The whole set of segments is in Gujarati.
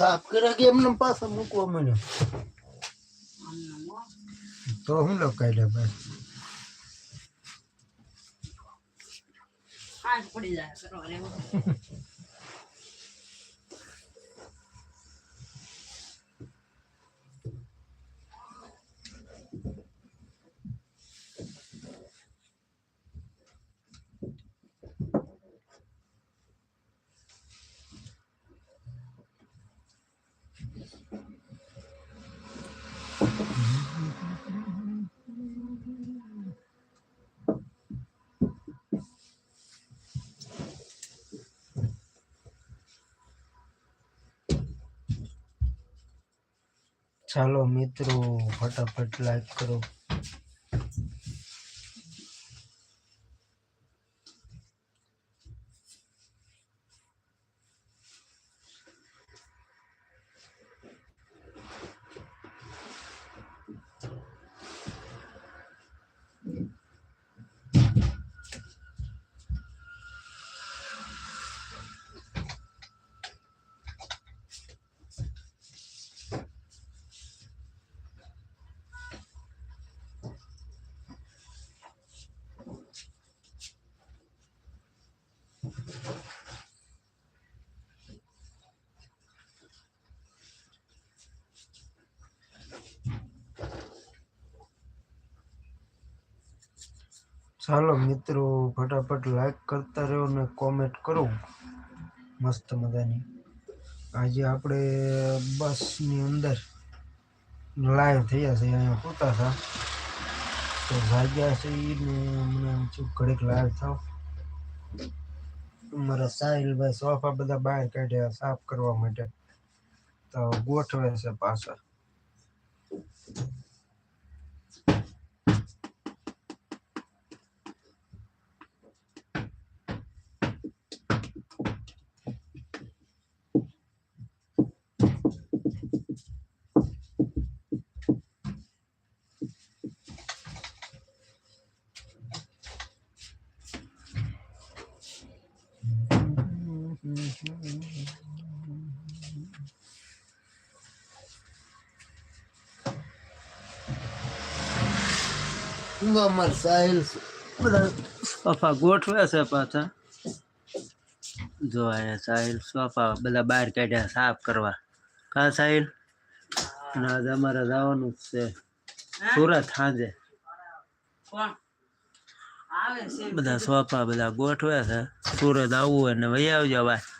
સાફ કર્યા કે એમને પાછા મૂકવા મળ્યો? તો હું લખાઈ લે ભાઈ. પડી જાય ચાલો મિત્રો ફટાફટ લાઈક કરો. ચાલો મિત્રો, ફટાફટ લાઈક કરતા રહો ને કોમેન્ટ કરો. મસ્ત મજાની. આજે આપણે બસની અંદર લાઈવ થયા છે, અહીંયા પૂતા હતા. તો જાગ્યા છે ને મને એમ થયું ઘડીક લાઈવ થાવ. મારા સાહિલભાઈ સોફા બધા બહાર કાઢ્યા, સાફ કરવા માટે. તો ગોઠવે છે પાછા અમાર સાહિલ બધા સોફા ગોઠવે છે પાછા. જો અહીંયા સાહિલ સોફા બધા બહાર કાઢ્યા સાફ કરવા. કા સાહિલ? અને આજે અમારે જવાનું જ છે. સુરત સાંજે. કોણ? આવે છે. બધા સોફા બધા ગોઠવે છે. સુરત આવવું હોય ને વહી આવજો ભાઈ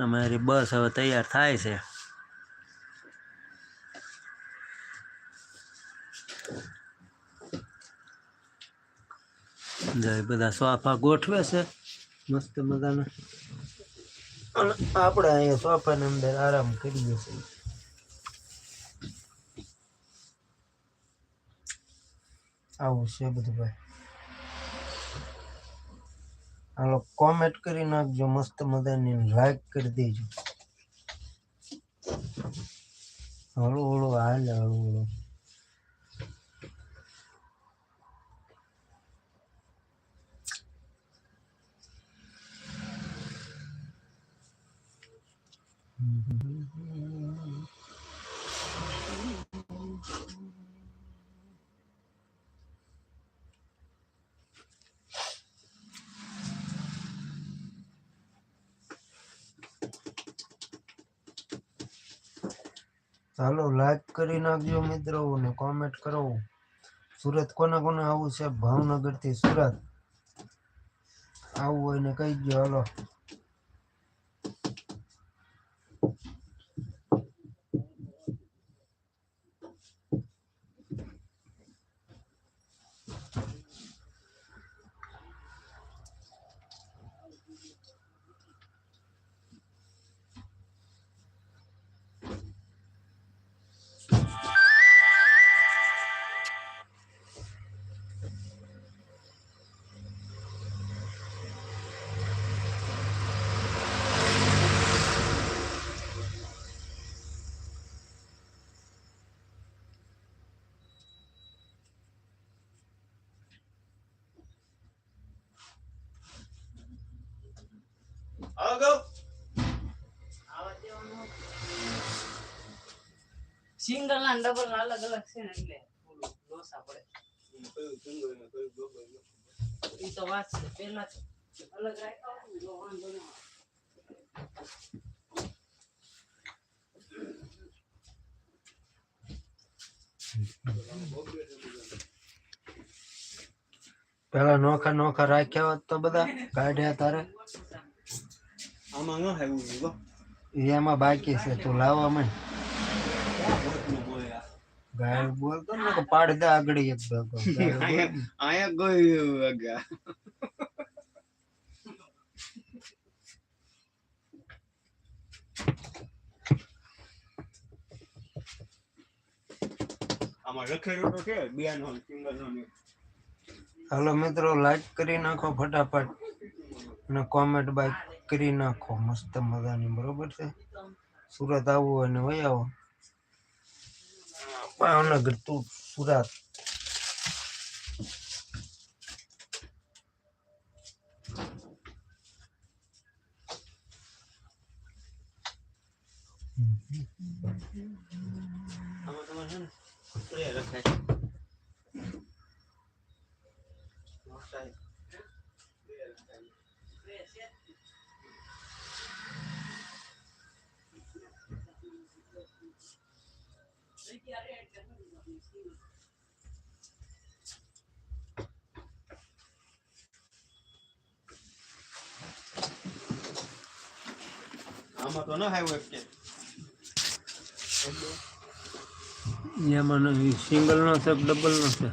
અમારી બસ હવે તૈયાર થાય છે. બધા સોફા ગોઠવે છે. મસ્ત મજાના. અને આપણે અહીંયા સોફાની અંદર આરામ કરીએ છીએ. આવું છે બધું ભાઈ. હાલો કોમેન્ટ કરી નાખજો મસ્ત મજાની લાઈક કરી દેજો. હળુ હળુ હાલે હળુ હળુ ચાલો લાઈક કરી નાખજો મિત્રો અને કોમેન્ટ કરો સુરત કોને કોને આવું છે? ભાવનગરથી સુરત. આવું હોય ને કહી દો હાલો. સિંગલ ના ડબલ ના અલગ અલગ છે ને એટલે લોસા પડે. એ તો વાત છે પેલા અલગ રાખ્યા વાંધો ન પેલા નોખા નોખા રાખ્યા હોત તો બધા કાઢ્યા તારે? આમાં ન એવું એમાં બાકી છે તું લાવવા બોલ્યા ગાય બોલતો ને કે પાડ દે આગળ એક ભાગો આયા ગયું વગા આમાં લખેલું તો છે બે નો સિંગલ નો. હાલો મિત્રો લાઈક કરી નાખો ફટાફટ અને કોમેન્ટ બાય કરી નાખો. મસ્ત મજાની બરોબર છે? સુરત આવવું હોય ને વહી આવો. ભાવનગર તું સુરત આમાં તમારે છે ને સ્પ્રે લખાય છે. મોટાઈ. સ્પ્રે લખાય છે. આમાં તો ન આવ્યું એક સિંગલ નો છે ડબલ નો છે?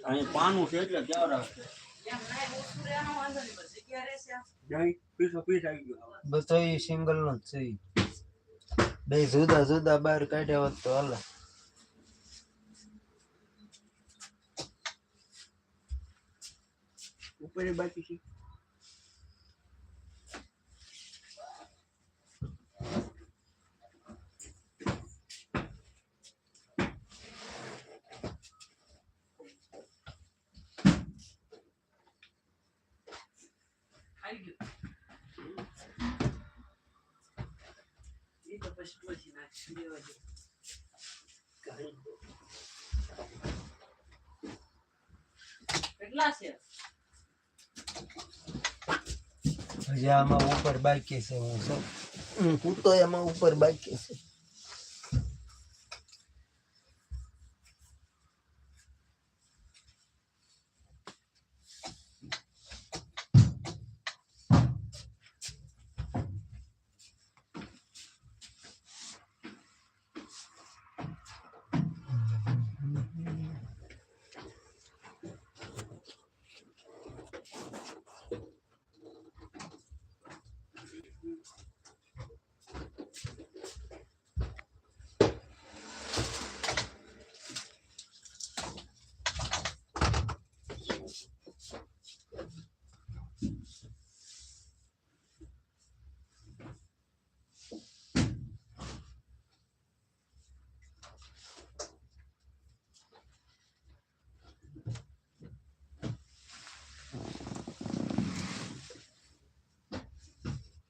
અહીં પાનું છે એટલે ક્યાં રાખે? બધો સિંગલ નો જ છે. બે જુદા જુદા બહાર કાઢ્યા હોત તો હાલ ઉપર બાકી છે પછી નાખી દેવા દે. કેટલા છે હજી આમાં ઉપર બાકી છે, હું સૌ હું તો એમાં ઉપર બાકી છે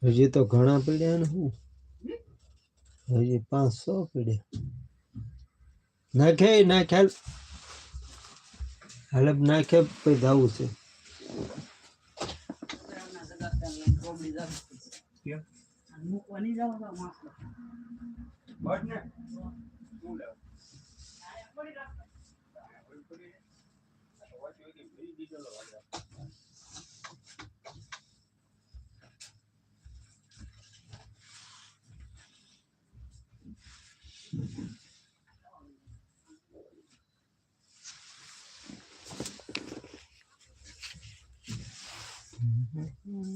હજી તો ઘણા પડ્યા ને હું? હજી પાંચસો પડ્યા. નાખે નાખ્યા હાલ. નાખે, પછી ધાવું છે. બરાબરના જગાડતા Mm-hmm.